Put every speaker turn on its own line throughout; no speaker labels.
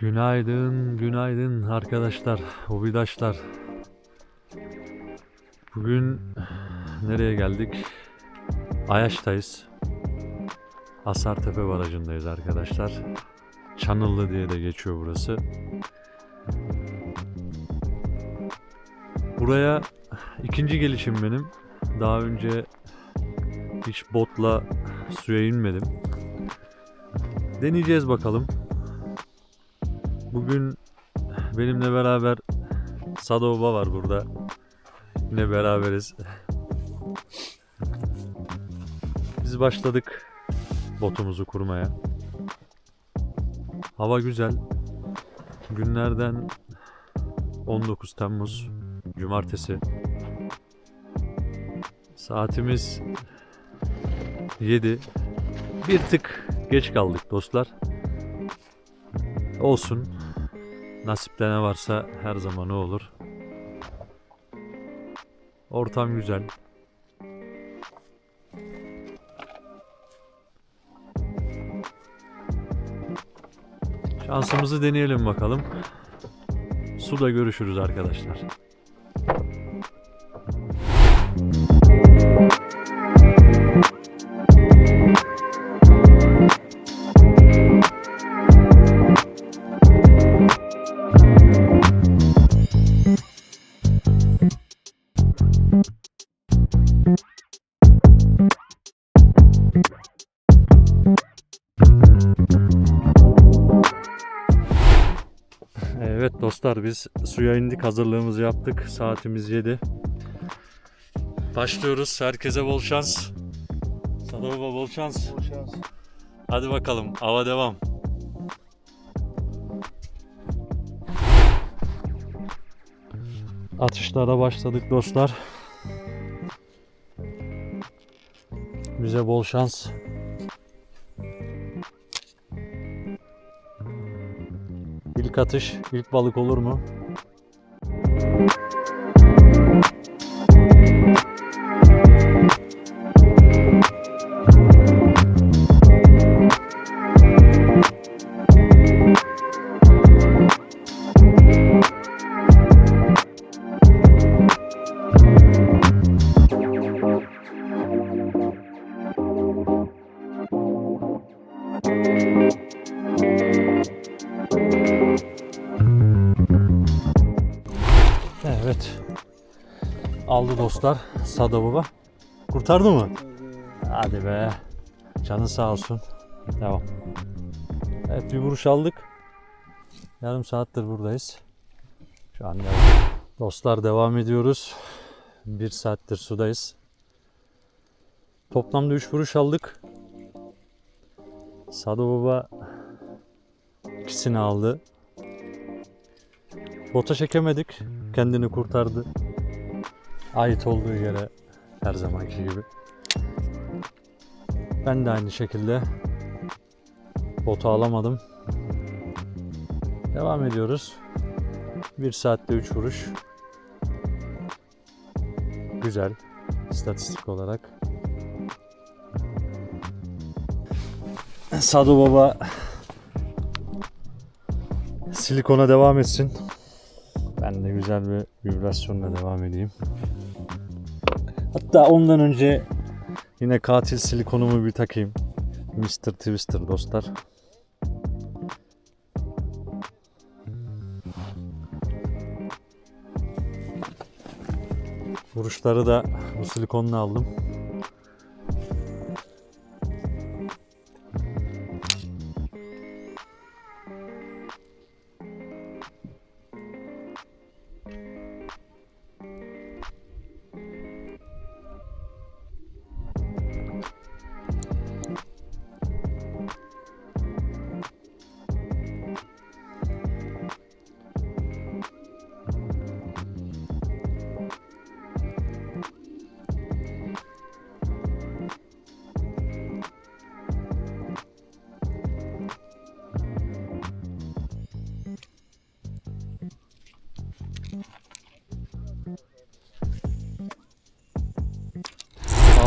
Günaydın, günaydın arkadaşlar, hobidaşlar. Bugün nereye geldik? Ayaş'tayız. Asartepe Barajı'ndayız arkadaşlar. Çanıllı diye de geçiyor burası. Buraya ikinci gelişim benim. Daha önce hiç botla suya inmedim. Deneyeceğiz bakalım. Bugün benimle beraber Sado Baba var burada. Yine beraberiz. Biz başladık botumuzu kurmaya. Hava güzel. Günlerden 19 Temmuz Cumartesi. Saatimiz 7. Bir tık geç kaldık dostlar. Olsun. Nasipte ne varsa her zaman o olur. Ortam güzel. Şansımızı deneyelim bakalım. Suda görüşürüz arkadaşlar. Dostlar biz suya indik hazırlığımızı yaptık. Saatimiz 7. Başlıyoruz. Herkese bol şans. Sada baba bol şans.
Bol şans.
Hadi bakalım hava devam. Atışlara başladık dostlar. Bize bol şans. Atış, ilk balık olur mu? Aldı dostlar. Sada baba. Kurtardı mı? Hadi be. Canı sağ olsun. Devam. Evet bir vuruş aldık. Yarım saattir buradayız. Şu an. Dostlar devam ediyoruz. Bir saattir sudayız. Toplamda 3 vuruş aldık. Sado Baba ikisini aldı. Bota çekemedik. Kendini kurtardı. Ait olduğu yere her zamanki gibi. Ben de aynı şekilde botu alamadım. Devam ediyoruz. 1 saatte 3 vuruş. Güzel. istatistik olarak. Sado Baba silikona devam etsin. Ben de güzel bir vibrasyonla devam edeyim. Hatta ondan önce yine katil silikonumu bir takayım. Mr. Twister dostlar. Vuruşları da bu silikonla aldım.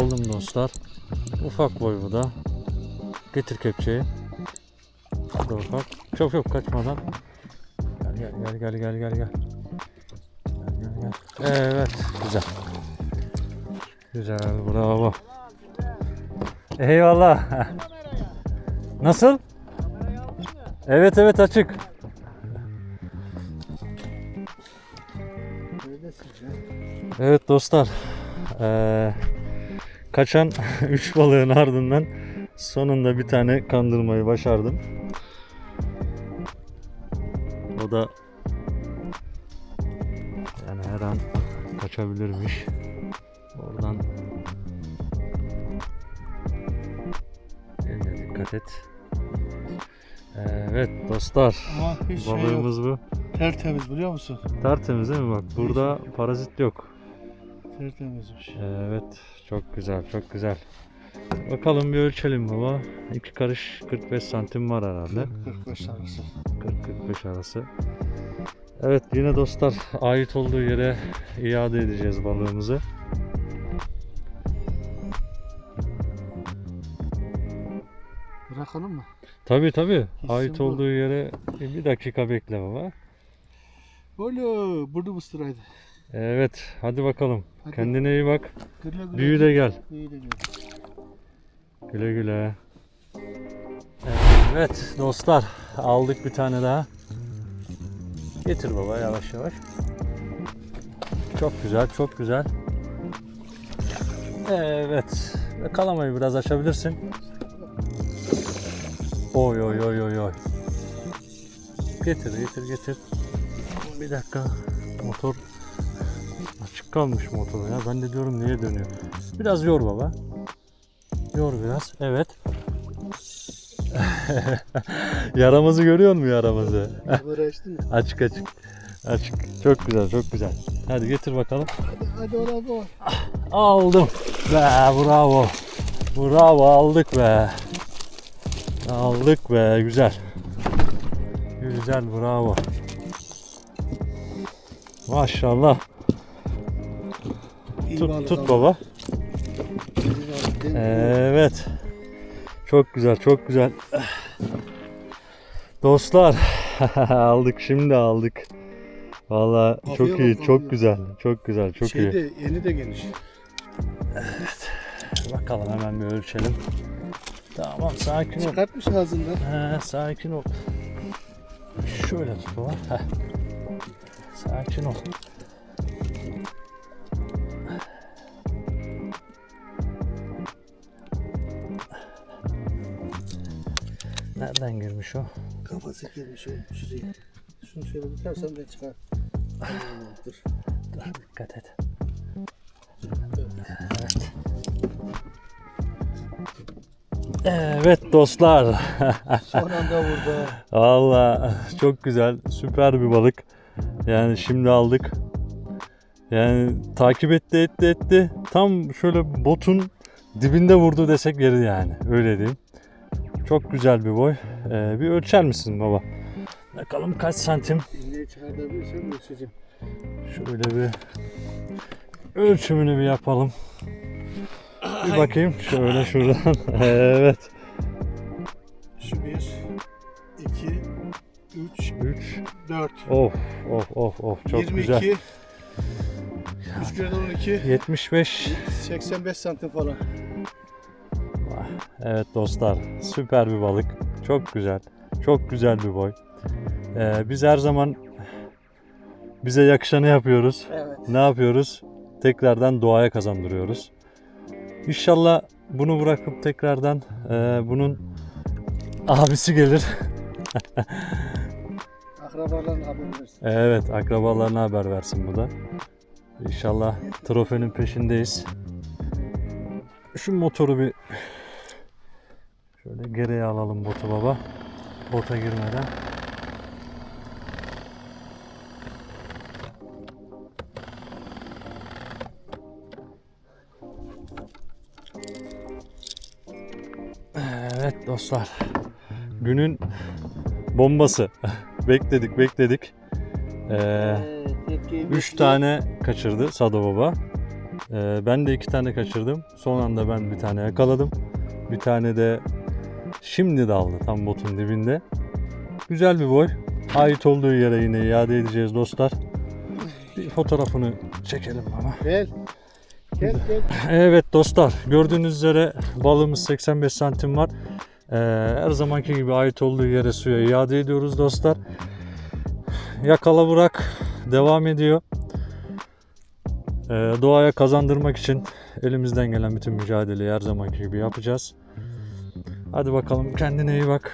Aldım dostlar. Ufak boy bu da. Getir kepçeyi. Hadi bakalım. Çok çok kaçmadan. Gel gel gel gel gel gel. Evet güzel. Güzel bravo. Eyvallah. Nasıl? Evet evet açık. Evet dostlar. eee, kaçan 3 balığın ardından sonunda bir tane kandırmayı başardım. O da yani her an kaçabilirmiş. Oradan eline dikkat et. Evet dostlar.
Ama hiç şey yok.
Balığımız bu.
Tertemiz biliyor musun?
Tertemiz değil mi bak? Burada parazit yok.
Tertemizmiş.
Evet, çok güzel, çok güzel. Bakalım bir ölçelim baba. İki karış 45 santim var herhalde.
45 arası.
40-45 arası. Evet, yine dostlar ait olduğu yere iade edeceğiz balığımızı.
Bırakalım mı?
Tabi tabi. Ait
bu.
olduğu yere bir dakika bekle baba.
Olo, burada mıstıraydı.
Evet, hadi bakalım.
Hadi.
Kendine iyi bak.
Güle güle.
Büyü de gel.
Büyü de gel.
Güle güle. Evet dostlar aldık bir tane daha. Getir baba yavaş yavaş. Çok güzel çok güzel. Evet. Kalamayı biraz açabilirsin. Oy oy oy oy oy. Getir getir getir. Bir dakika. Motor kalmış motor ya. Ben de diyorum niye dönüyor. Biraz yor baba. Yor biraz. Evet. yaramazı görüyor musun
açtın mı?
açık açık. Açık. Çok güzel çok güzel. Hadi getir bakalım.
Hadi, hadi ona.
Aldım. Be bravo. Bravo aldık be. Aldık be güzel. Güzel bravo. Maşallah. Tut, tut baba. Evet. Çok güzel, çok güzel. Dostlar aldık şimdi aldık. Vallahi çok iyi,
olsun,
çok güzel, çok güzel, çok
şey
iyi.
yeni de geniş.
Bakalım hemen bir ölçelim. Tamam, sakin ol.
Çıkartmış ağzından.
He, sakin ol. Şöyle tut baba. Heh. Sakin ol. Girmiş o?
Kafası girmiş o şuraya. Şunu şöyle tutarsan ben çıkar. Dur.
Dur, dikkat et. Evet dostlar.
Son anda vurdu.
Valla çok güzel, süper bir balık. Yani şimdi aldık. Yani takip etti etti etti. Tam şöyle botun dibinde vurdu desek yeri yani. Öyle diyeyim. Çok güzel bir boy. Ee, bir ölçer misin baba? Bakalım kaç santim?
İğneyi çıkartabilirsem ölçeceğim.
Şöyle bir ölçümünü bir yapalım. Bir bakayım şöyle şuradan. evet.
Şu bir, iki, üç,
3.
dört.
Of of of of çok
22,
güzel.
3 kere 12,
75.
85 santim falan.
Evet dostlar süper bir balık. Çok güzel. Çok güzel bir boy. Ee, biz her zaman bize yakışanı yapıyoruz.
Evet.
Ne yapıyoruz? Tekrardan doğaya kazandırıyoruz. İnşallah bunu bırakıp tekrardan e, bunun abisi gelir.
Akrabaların haber versin.
Evet akrabalarına haber versin bu da. İnşallah trofenin peşindeyiz. Şu motoru bir şöyle geriye alalım botu baba. Bota girmeden. Evet dostlar. Günün bombası. bekledik bekledik. Ee,
Evet, yetkiyi
3
bekliyor.
tane kaçırdı Sado Baba. Ee, ben de 2 tane kaçırdım. Son anda ben bir tane yakaladım. Bir tane de Şimdi daldı tam botun dibinde. Güzel bir boy. Ait olduğu yere yine iade edeceğiz dostlar. Bir fotoğrafını çekelim ama.
Gel. Gel gel.
Evet dostlar gördüğünüz üzere balığımız 85 santim var. Ee, her zamanki gibi ait olduğu yere suya iade ediyoruz dostlar. Yakala bırak devam ediyor. Ee, doğaya kazandırmak için elimizden gelen bütün mücadeleyi her zamanki gibi yapacağız. Hadi bakalım kendine iyi bak.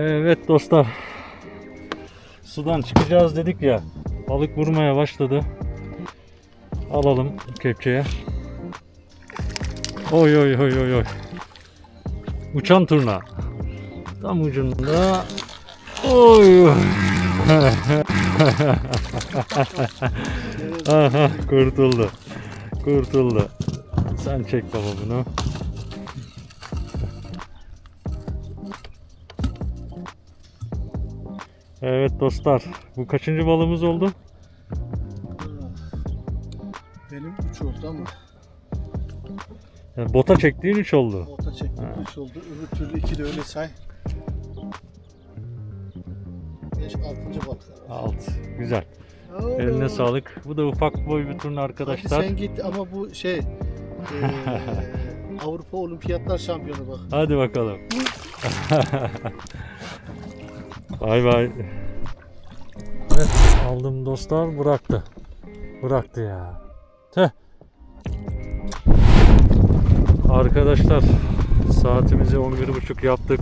Evet dostlar. Sudan çıkacağız dedik ya. Balık vurmaya başladı. Alalım kepçeye. Oy oy oy oy oy. Uçan turna. Tam ucunda. Oy. Aha kurtuldu. Kurtuldu. Sen çek baba bunu. Evet dostlar. Bu kaçıncı balığımız oldu?
Benim 3 oldu ama
Yani bota çektiğin 3 oldu.
orta çektim 3 oldu. Öbür türlü 2 de öyle say. 5 6. balık.
Alt. Güzel. Eline sağlık. Bu da ufak boy bir turnu arkadaşlar.
Hadi sen git ama bu şey eee, Avrupa Olimpiyatlar şampiyonu bak.
Hadi bakalım. bay bay. Evet aldım dostlar bıraktı. Bıraktı ya. Teh. Arkadaşlar saatimizi 11.30 yaptık.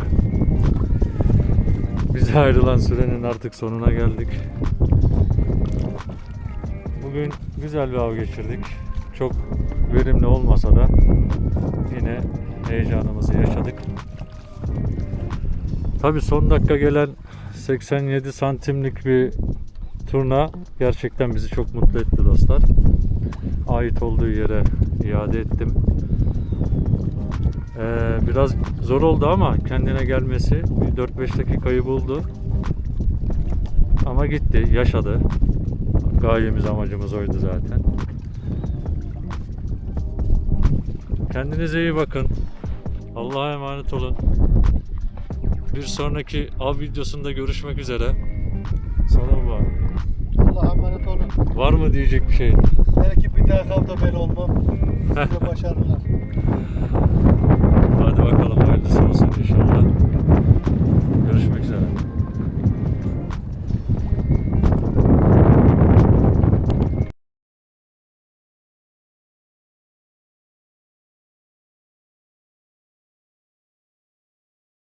Bize ayrılan sürenin artık sonuna geldik. Bugün güzel bir av geçirdik. Çok verimli olmasa da yine heyecanımızı yaşadık. Tabi son dakika gelen 87 santimlik bir turna gerçekten bizi çok mutlu etti dostlar. Ait olduğu yere iade ettim. Ee, biraz zor oldu ama kendine gelmesi bir 4-5 dakikayı buldu. Ama gitti, yaşadı. Gayemiz amacımız oydu zaten. Kendinize iyi bakın. Allah'a emanet olun. Bir sonraki av videosunda görüşmek üzere. Sana bak.
Allah'a emanet olun.
Var mı diyecek bir şey?
Belki bir daha kavda ben olmam. Size başarılar. Hadi bakalım hayırlısı olsun inşallah. Görüşmek üzere.